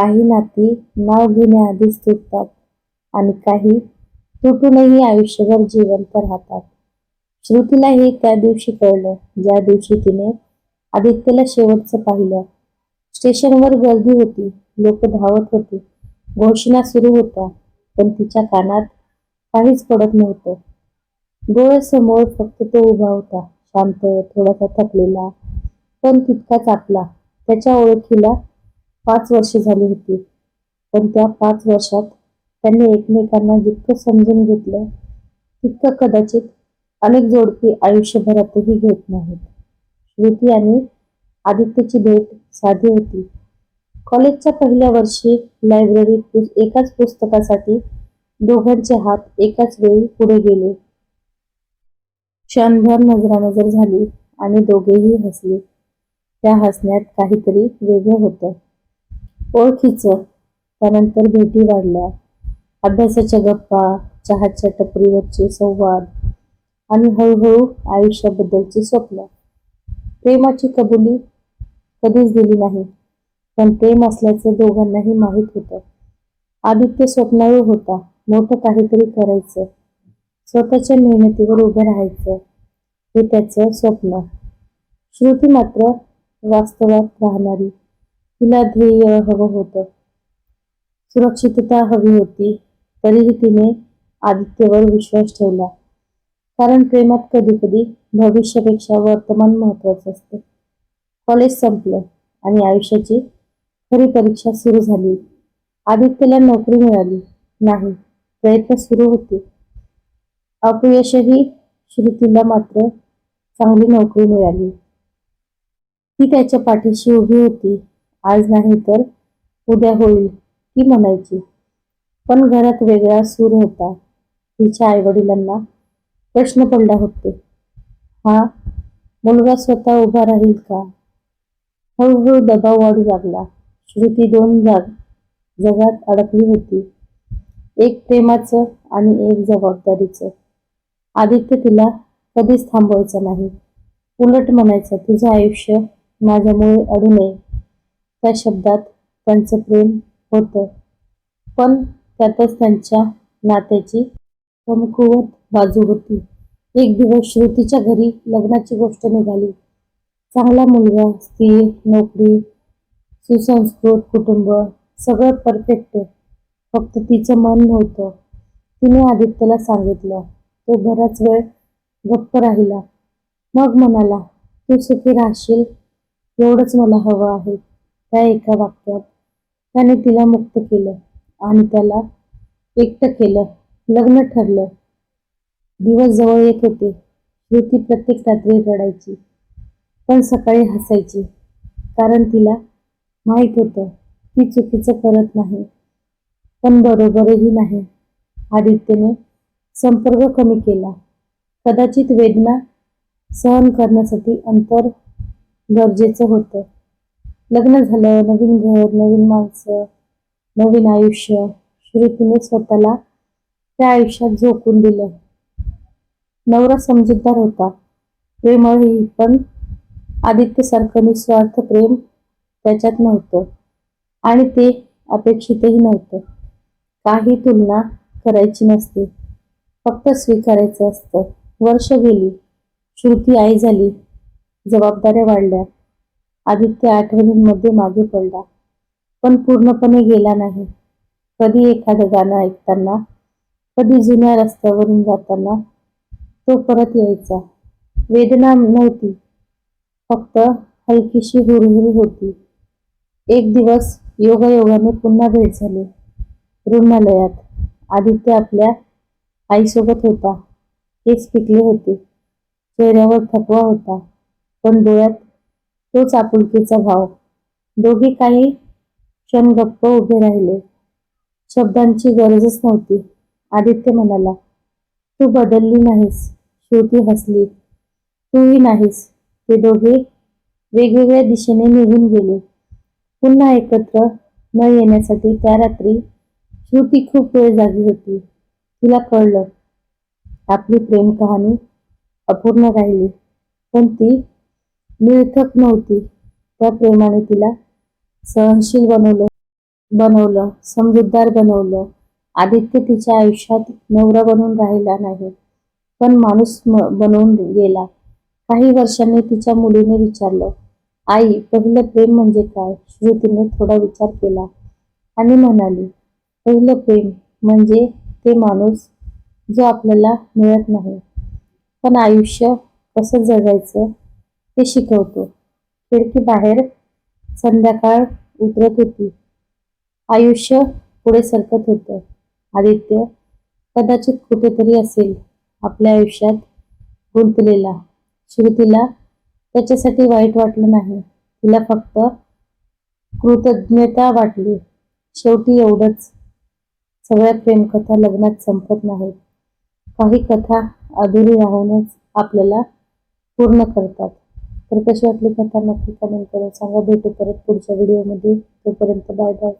काही नाती नाव घेण्याआधीच तुटतात आणि काही तुटूनही आयुष्यभर जिवंत राहतात. श्रुतीला हे त्या दिवशी कळलं ज्या दिवशी तिने आदित्यला शेवटचं पाहिलं. स्टेशनवर गर्दी होती लोक धावत होती घोषणा सुरू होत्या पण तिच्या कानात काहीच पडत नव्हतं. डोळ्यासमोर फक्त तो उभा होता शांत थोडासा थकलेला पण तितकाच आपला त्याच्या ओळखीला पाच वर्ष झाली होती. पण त्या पाच वर्षात त्यांनी एकमेकांना जितकं समजून घेतलं तितकं कदाचित अनेक जोडपी आयुष्यभरातही घेत नाहीत. श्रुती आणि आदित्यची भेट साधी होती. कॉलेजच्या पहिल्या वर्षी लायब्ररीत पुस- एकाच पुस्तकासाठी दोघांचे हात एकाच वेळी पुढे गेले. क्षणभर नजरानजर झाली आणि दोघेही हसले. त्या हसण्यात काहीतरी वेगळं होतं. ओळखीचं. त्यानंतर भेटी वाढल्या. अभ्यासाच्या गप्पा चहाच्या टपरीवरचे संवाद आणि हळूहळू आयुष्याबद्दलची स्वप्न. प्रेमाची कबुली कधीच दिली नाही पण प्रेम असल्याचं दोघांनाही माहीत होतं. आदित्य स्वप्नाळू होता मोठं काहीतरी करायचं. स्वतःच्या मेहनतीवर उभं राहायचं हे त्याचं स्वप्न. श्रुती मात्र वास्तवात राहणारी. तिला ध्येय हवं होतं. सुरक्षितता हवी होती. तरीही तिने आदित्यवर विश्वास ठेवला. कारण प्रेमात कधी कधी भविष्यापेक्षा वर्तमान महत्वाचं असतं. कॉलेज संपलं आणि आयुष्याची खरी परीक्षा सुरू झाली. आदित्यला नोकरी मिळाली. नाही प्रयत्न सुरू होते. अपयशही श्रुतीला मात्र चांगली नोकरी मिळाली. ती त्याच्या पाठीशी उभी होती. आज नाही तर उद्या होईल ती म्हणायची. पण घरात वेगळा सूर होता. तिच्या आईवडिलांना प्रश्न पडला होते. हा मुलगा स्वतः उभा राहील का? हळूहळू दबाव वाढू लागला. श्रुती दोन जाग जगात अडकली होती. एक प्रेमाचं आणि एक जबाबदारीचं. आदित्य तिला कधीच थांबवायचं नाही. उलट म्हणायचं तुझं आयुष्य माझ्यामुळे अडू नये. त्या शब्दात त्यांचं प्रेम होतं. पण त्यातच त्यांच्या नात्याची कमकुवत बाजू होती. एक दिवस श्रुतीच्या घरी लग्नाची गोष्ट निघाली. चांगला मुलगा स्थिर नोकरी सुसंस्कृत कुटुंब सगळं परफेक्ट. फक्त तिचं मन नव्हतं. तिने आदित्यला सांगितलं तो बराच वेळ गप्प राहिला. मग म्हणाला तू सुखी राहशील. एवढंच मला हवं आहे. त्या एका वाक्यात त्याने तिला मुक्त केलं आणि त्याला एकटं केलं लग्न ठरलं. दिवस जवळ येत होते. श्रुती प्रत्येक रात्री रडायची पण सकाळी हसायची कारण तिला माहीत होतं ती चुकीचं करत नाही पण बरोबरही नाही. आदित्यने संपर्क कमी केला. कदाचित वेदना सहन करण्यासाठी अंतर गरजेचं होतं. लग्न झालं नवीन घर नवीन माणसं नवीन आयुष्य. श्रुतीने स्वतःला त्या आयुष्यात झोकून दिलं. नवरा समजूतदार होता. प्रेमळही पण आदित्यसारखं निस्वार्थ प्रेम त्याच्यात नव्हतं. आणि ते अपेक्षितही नव्हतं. काही तुलना करायची नसते. फक्त स्वीकारायचं असतं. वर्ष गेली. श्रुती आई झाली. जबाबदाऱ्या वाढल्या. आदित्य आठवणींमध्ये मागे पडला. पण पूर्णपणे गेला नाही. कधी एखादं गाणं ऐकताना कधी जुन्या रस्त्यावरून जाताना तो परत यायचा. वेदना नव्हती. फक्त हलकीशी हुरहुर होती. एक दिवस योगायोगाने पुन्हा भेट झाली. रुग्णालयात. आदित्य आपल्या आईसोबत होता. केस पिकले होते. चेहऱ्यावर थकवा होता. पण डोळ्यात तोच आपुलकीचा भाव. दोघे काही क्षण गप्प उभे राहिले. शब्दांची गरजच नव्हती. आदित्य म्हणाला तू बदलली नाहीस. श्रुती हसली. तूही नाहीस. ते दोघे वेगवेगळ्या दिशेने निघून गेले. पुन्हा एकत्र न येण्यासाठी त्या रात्री श्रुती खूप वेळ जागी होती. तिला कळलं आपली प्रेम कहाणी अपूर्ण राहिली. पण ती निरर्थक नव्हती. त्या प्रेमाने तिला सहनशील बनवलं बनवलं समजूतदार बनवलं. आदित्य तिच्या आयुष्यात नवरा बनून राहिला नाही पण माणूस म- बनवून गेला. काही वर्षांनी तिच्या मुलीने विचारलं आई पहिलं प्रेम म्हणजे काय? श्रुतीने थोडा विचार केला आणि म्हणाली पहिलं प्रेम म्हणजे ते माणूस जो आपल्याला मिळत नाही. पण आयुष्य कसं जगायचं ते शिकवतो. खिडकी बाहेर संध्याकाळ उतरत होती. आयुष्य पुढे सरकत होतं. आदित्य कदाचित कुठेतरी असेल आपल्या आयुष्यात गुंतलेला. श्रुतीला त्याच्यासाठी वाईट वाटलं नाही. तिला फक्त कृतज्ञता वाटली. शेवटी एवढंच. सगळ्या प्रेमकथा लग्नात संपत नाहीत. काही कथा अधुरी राहूनच आपल्याला पूर्ण करतात. तर कशी वाटली कथा नक्की कमेंट करून सांगा. भेटू परत पुढच्या व्हिडिओमध्ये तोपर्यंत बाय बाय